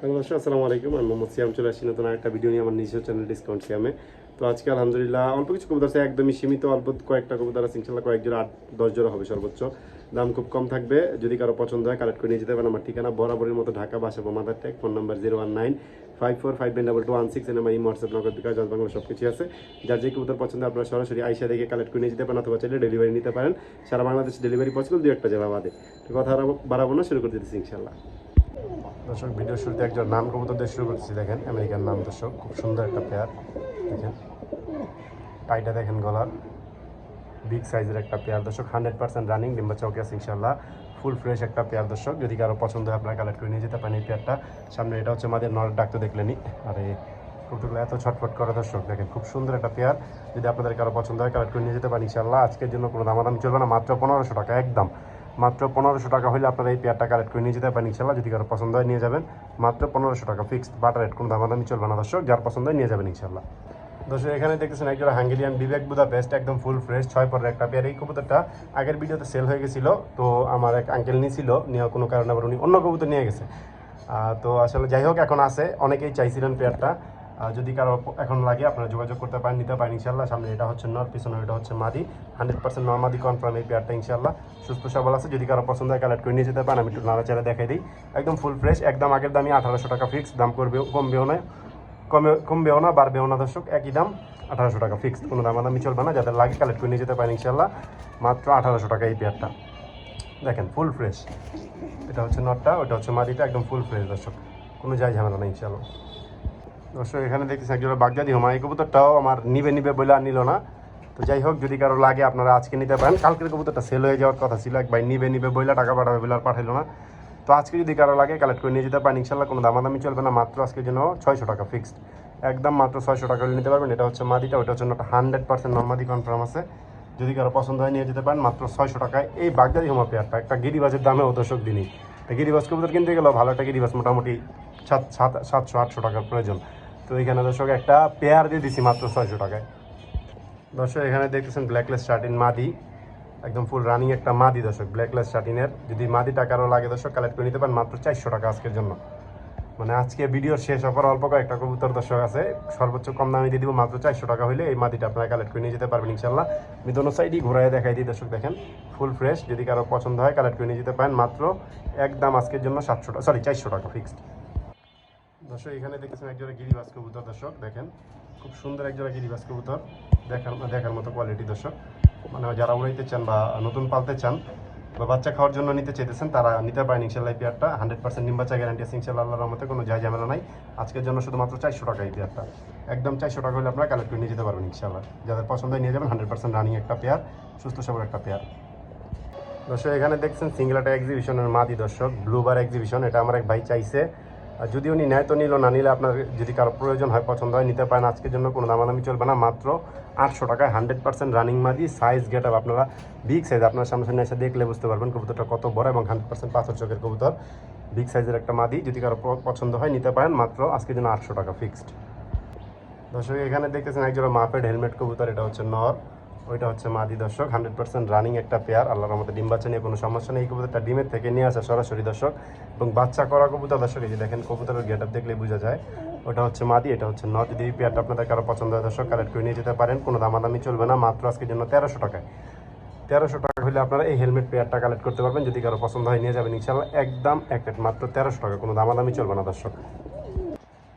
Hello আসসালামু আলাইকুম। আমি মোহাম্মদ সিয়াম চলে আসছি নতুন একটা ভিডিও নিয়ে আমার নিজস্ব চ্যানেল ডিসকাউন্ট সিয়ামে তো আজকে আলহামদুলিল্লাহ অল্প কিছু কবুতর আছে, একদমই সীমিত, অল্প কয়েকটা কবুতর আছে ইনশাল্লাহ কয়েক আট, দশ জোড়া হবে সর্বোচ্চ। দাম খুব কম থাকবে, যদি কারও পছন্দ হয় কালেক্ট করে নিয়ে যেতে পারেন। আমার ঠিকানা বরাবরের মতো Dhaka Basabo Madartek, phone number zero one nine five four five nine double two one six আমার এই হোয়াটসঅ্যাপ নগদ বিকাশ, জজ বাংলা সব কিছু আছে। যার যে কবুতর পছন্দ আপনারা সরাসরি আইসা দেখে কালেক্ট করে নিয়ে যেতে পারেন, অথবা চাইলে ডেলিভারি নিতে পারেন। সারা বাংলাদেশ ডেলিভারি পসিবল দু একটা জেলা বাদে। কথা বাড়াবো না, শুরু করে দিতেছি ইনশাল্লাহ দর্শক, ভিডিও শুরুতে একজন নাম কবুতর দিয়ে শুরু করতেছি, দেখেন আমেরিকান নাম দর্শক, খুব সুন্দর একটা পেয়ার দেখেন। টাইটা দেখেন গলার বিগ সাইজের একটা পেয়ার দর্শক হান্ড্রেড পার্সেন্ট রানিং ডিম্বা চৌকে আছে ইনশাল্লাহ ফুল ফ্রেশ একটা পেয়ার দর্শক। যদি কারও পছন্দ হয়, আপনারা কালেক্ট করে নিয়ে যেতে পারেন এই পেয়ারটা সামনে এটা হচ্ছে আমাদের নর ডাক্তার দেখলেনি আর এই কবুতরগুলো এত ছটফট করে দর্শক, দেখেন, খুব সুন্দর একটা পেয়ার যদি আপনাদের কারও পছন্দ হয় কালেক্ট করে নিয়ে যেতে পারেন ইনশাল্লাহ আজকের জন্য কোনো দামাদামি চলবে না, মাত্র পনেরোশো টাকা, একদম। মাত্র পনেরোশো টাকা হলে আপনারা এই পেয়ারটা কালেক্ট করে নিয়ে যেতে পারেন ইনশাল্লাহ যদি কারও পছন্দ হয়, নিয়ে যাবেন। মাত্র পনেরোশো টাকা ফিক্সড বাটার রেট কোনো দামাদামি চলবে না দর্শক। যার পছন্দ হয়, নিয়ে যাবেন ইনশাল্লাহ দর্শক, এখানে দেখতেছেন একজন হাঙ্গেরিয়ান বিবেক বুদা বেস্ট একদম ফুল ফ্রেশ ছয় পরের একটা পেয়ার এই কবুতরটা আগের ভিডিওতে সেল হয়ে গেছিল, তো আমার এক আঙ্কেল নিয়েছিল নেওয়া কোনো কারণে আবার উনি অন্য কবুতর নিয়ে গেছে। তো আসলে যাই হোক, এখন আছে। অনেকেই চাইছিলেন পেয়ারটা যদি কারও এখন লাগে, আপনারা যোগাযোগ করতে পারেন, নিতে পারেন ইনশাল্লাহ সামনে এটা হচ্ছে নর পিছনে এটা হচ্ছে মাদি। হান্ড্রেড পার্সেন্ট নর মাদি কনফার্ম এই পেয়ারটা ইনশাল্লাহ সুস্থ, সবল আছে। যদি কারও পছন্দ হয় কালেক্ট করে নিয়ে যেতে পারেন। আমি একটু নাড়াচাড়া দেখাই দিই। একদম ফুল ফ্রেশ একদম আগের দামই আঠারোশো টাকা ফিক্স দাম করবেও, কমবেও না কমে, কমবেও না, বাড়বেও না, দর্শক। একই দাম, আঠারোশো টাকা ফিক্সড কোনো দামাদামি চলবে না। যাদের লাগে কালেক্ট করে নিয়ে যেতে পারেন ইনশাল্লাহ মাত্র আঠারোশো টাকা এই পেয়ারটা দেখেন ফুল ফ্রেশ এটা হচ্ছে নটটা ওটা হচ্ছে মাদিটা। একদম ফুল ফ্রেশ দর্শক। কোনো যাই ঝামেলা নেই ইনশাল্লাহ দর্শক এখানে দেখতেছি একজন বাগদাদি হোমা এই কবুতরটাও আমার নিবে নিবে বলে আর নিল না। তো যাই হোক, যদি কারও লাগে আপনারা আজকে নিতে পারেন। কালকের কবুতরটা সেল হয়ে যাওয়ার কথা ছিল এক ভাই নিবে নিবে বইলা, টাকা পাঠাবে বলে আর পাঠাইলো না। তো আজকে যদি কারও লাগে কালেক্ট করে নিয়ে যেতে পারেন। ইনশাল্লাহ কোনো দামাদামি চলবে না, মাত্র আজকের জন্য ছয়শো টাকা ফিক্সড একদম মাত্র ছয়শো টাকা নিতে পারবেন। এটা হচ্ছে মাদিটা ওটা হচ্ছে একটা হান্ড্রেড পার্সেন্ট নর্মাদি কনফার্ম আছে। যদি কারও পছন্দ হয়, নিয়ে যেতে পারেন। মাত্র ছয়শো টাকায় এই বাগদাদি হোমা পেয়ারটা একটা গিরিবাজের দামেও দর্শক দিনই। তো গিরিবাজ কবুতর কিনতে গেলেও ভালো একটা গিরিবাজ, মোটামুটি সাত সাত, সাতশো, আটশো টাকার প্রয়োজন। তো এখানে দর্শক একটা পেয়ার দিয়ে দিছি মাত্র ছয়শো টাকায়। দর্শক, এখানে দেখতেছেন ব্ল্যাকলেস শার্টিন মাদি। একদম ফুল রানিং একটা মাদি, দর্শক ব্ল্যাকলেস শার্টিনের যদি মাদি টাকারও লাগে, দর্শক কালেক্ট করে নিতে পারেন মাত্র চারশো টাকা আজকের জন্য। মানে আজকে ভিডিওর শেষ অফার অল্প কয়েকটা কবুতর, দর্শক, আছে। সর্বোচ্চ কম দামে দিয়ে দিব মাত্র চারশো টাকা হলে এই মাদিটা আপনারা কালেক্ট করে নিয়ে যেতে পারবেন ইনশাল্লাহ আমি দোনো সাইডই ঘুরাই দেখাই দিই, দর্শক, দেখেন। ফুল ফ্রেশ যদি কারও পছন্দ হয় কালেক্ট করে নিয়ে যেতে পারেন মাত্র একদম আজকের জন্য সাতশো টাকা সরি চারশো টাকা ফিক্সড দর্শক, এখানে দেখতেছেন একজোড়া গিরিবাস কবুতর দর্শক, দেখেন। খুব সুন্দর একজোড়া গিরিবাস কবুতর, দেখার দেখার মতো কোয়ালিটি দর্শক। মানে যারা উড়াইতে চান বা নতুন পালতে চান বা বাচ্চা খাওয়ার জন্য নিতে চাইতেছেন, তারা নিতে পারেন ইনশাল্লাহ এই পেয়ারটা। হান্ড্রেড পার্সেন্ট নিম বাচ্চা গ্যারান্টি আছে ইনশাল্লাহ আল্লাহর রহমতে, কোনো যাই ঝামেলা নাই। আজকের জন্য শুধুমাত্র চারশো টাকা এই পেয়ারটা। একদম চারশো টাকা হলে আপনারা কালেক্ট করে নিয়ে যেতে পারবেন ইনশাল্লাহ যাদের পছন্দ নিয়ে যাবেন, হান্ড্রেড পার্সেন্ট রানিং একটা পেয়ার, সুস্থ সবল একটা পেয়ার। দর্শক, এখানে দেখছেন সিঙ্গলাটা এক্সিবিশনের মাদি দর্শক ব্লুবার এক্সিবিশন এটা আমার এক ভাই চাইছে। আর যদি উনি নেয় তো নিল, না নিলে আপনার যদি কারও প্রয়োজন হয়, পছন্দ হয়, নিতে পারেন, আজকের জন্য কোনো দামাদামি চলবে না। মাত্র আটশো টাকায় হান্ড্রেড পার্সেন্ট রানিং মাদি সাইজ গেট আপ আপনারা বিগ সাইজ আপনার সামনে এসে দেখলে বুঝতে পারবেন কবুতরটা কত বড় এবং হান্ড্রেড পার্সেন্ট পাথর চোখের কবুতর। বিগ সাইজের একটা মাদি, যদি কারও পছন্দ হয়, নিতে পারেন। মাত্র আজকের জন্য আটশো টাকা ফিক্সড দর্শক, এখানে দেখতেছেন একজোড়া মাপেড হেলমেট কবুতর, এটা হচ্ছে নর। ওইটা হচ্ছে মাদি দর্শক, হান্ড্রেড পার্সেন্ট রানিং একটা পেয়ার, আল্লাহর আমাদের ডিম বাচ্চা নিয়ে কোনো সমস্যা নেই। কবুতরটা ডিমের থেকে নিয়ে আসে সরাসরি দর্শক। এবং বাচ্চা করা কবুতর দর্শক, এই যে দেখেন কবুতরের গেট আপ দেখলেই বোঝা যায়। ওটা হচ্ছে মাদি, এটা হচ্ছে নর যদি পেয়ারটা আপনাদের কারও পছন্দ হয় দর্শক, কালেক্ট করে নিয়ে যেতে পারেন। কোনো দামাদামি চলবে না, মাত্র আজকের জন্য তেরোশো টাকায়। তেরোশো টাকা হলে আপনারা এই হেলমেট পেয়ারটা কালেক্ট করতে পারবেন। যদি কারও পছন্দ হয়, নিয়ে যাবেন ইনশাল্লাহ একদম এক মাত্র তেরোশো টাকা, কোনো দামাদামি চলবে না দর্শক।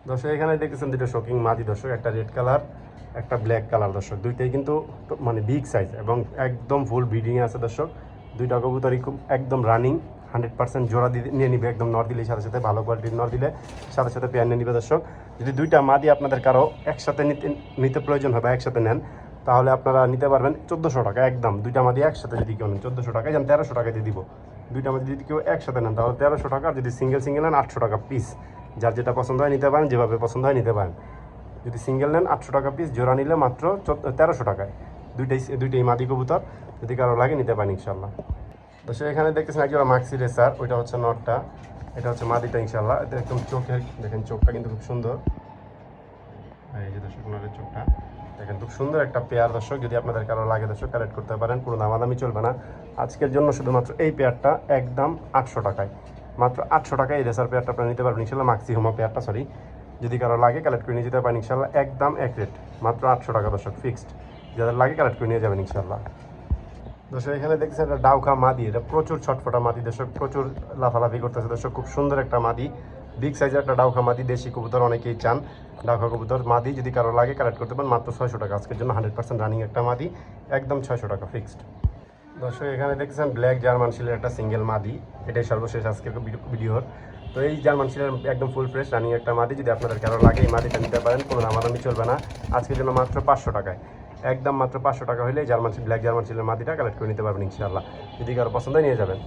দর্শক, এখানে দেখতেছেন দুটো শোকিং মাদি দর্শক, একটা রেড কালার একটা ব্ল্যাক কালার দর্শক। দুইটাই কিন্তু মানে বিগ সাইজ এবং একদম ফুল ব্রিডিংয়ে আছে দর্শক। দুইটা কবুতরই খুব একদম রানিং হান্ড্রেড পার্সেন্ট জোড়া দিয়ে নিয়ে নিবে, একদম নর দিলে সাথে সাথে ভালো কোয়ালিটির নর দিলে সাথে সাথে পেয়ার নিয়ে নিবে দর্শক। যদি দুইটা মাদি আপনাদের কারও একসাথে নিতে নিতে প্রয়োজন হবে একসাথে নেন, তাহলে আপনারা নিতে পারবেন চোদ্দোশো টাকা একদম। দুইটা মাদি একসাথে যদি কেউ নেন, চোদ্দোশো টাকা যেন তেরোশো টাকা দিয়ে দিব। দুইটা মাদি যদি কেউ একসাথে নেন, তাহলে তেরোশো টাকা যদি সিঙ্গেল সিঙ্গেল নেন, আটশো টাকা পিস যার যেটা পছন্দ হয় নিতে পারেন, যেভাবে পছন্দ হয় নিতে পারেন। যদি সিঙ্গেল নেন, আটশো টাকা পিস জোড়া নিলে মাত্র তেরোশো টাকায়। দুইটাই দুইটাই মাদি কবুতর। যদি কারও লাগে, নিতে পারেন ইনশাল্লাহ তো সে এখানে দেখতেছেন একজন মাক্সি রেসার ওইটা হচ্ছে নটটা। এটা হচ্ছে মাদিটা ইনশাল্লাহ এটা একদম চোখে, দেখেন চোখটা কিন্তু খুব সুন্দর। এই যে দর্শক ওনাদের চোখটা। দেখেন খুব সুন্দর একটা পেয়ার দর্শক। যদি আপনাদের কারও লাগে দর্শক কালেক্ট করতে পারেন। কোনো দামাদামি চলবে না। আজকের জন্য শুধুমাত্র এই পেয়ারটা একদম আটশো টাকায়। মাত্র আটশো টাকা এই রেসার পেয়ারটা আপনারা নিতে পারবেন, ইনশাল্লাহ মাক্সি হোমা পেয়ারটা সরি যদি কারও লাগে কালেক্ট করে নিয়ে যেতে পারেন, ইনশাল্লাহ একদম এক রেট মাত্র আটশো টাকা দর্শক ফিক্সড যাদের লাগে কালেক্ট করে নিয়ে যাবেন, ইনশাল্লাহ। দর্শক, এখানে দেখছেন এটা ডাউকা মাদি। এটা প্রচুর ছটফটা মাদি, দর্শক, প্রচুর লাফালাফি করতেছে, দর্শক। খুব সুন্দর একটা মাদি। বিগ সাইজের একটা ডাউকা মাদি, দেশি কবুতর অনেকেই চান। ডাউকা কবুতর মাদি, যদি কারও লাগে কালেক্ট করতে পারেন, মাত্র ছয়শো টাকা। আজকের জন্য হান্ড্রেড পার্সেন্ট রানিং একটা মাদি। একদম ছয়শো টাকা ফিক্সড দর্শক, এখানে দেখছেন ব্ল্যাক জার্মান শিলের একটা সিঙ্গেল মাদি। এটাই সর্বশেষ আজকের ভিডিওর। তো এই জার্মান শিলের একদম ফুল ফ্রেশ রানিং একটা মাদি। যদি আপনাদের কারও লাগে এই মাদিটা নিতে পারেন, কোনো দামাদামি চলবে না। আজকের জন্য মাত্র পাঁচশো টাকায়। একদম মাত্র পাঁচশো টাকা হলে জার্মান ব্ল্যাক জার্মান শিলের মাদিটা কালেক্ট করে নিতে পারবেন ইনশাআল্লাহ। যদি কারও পছন্দ নিয়ে যাবেন।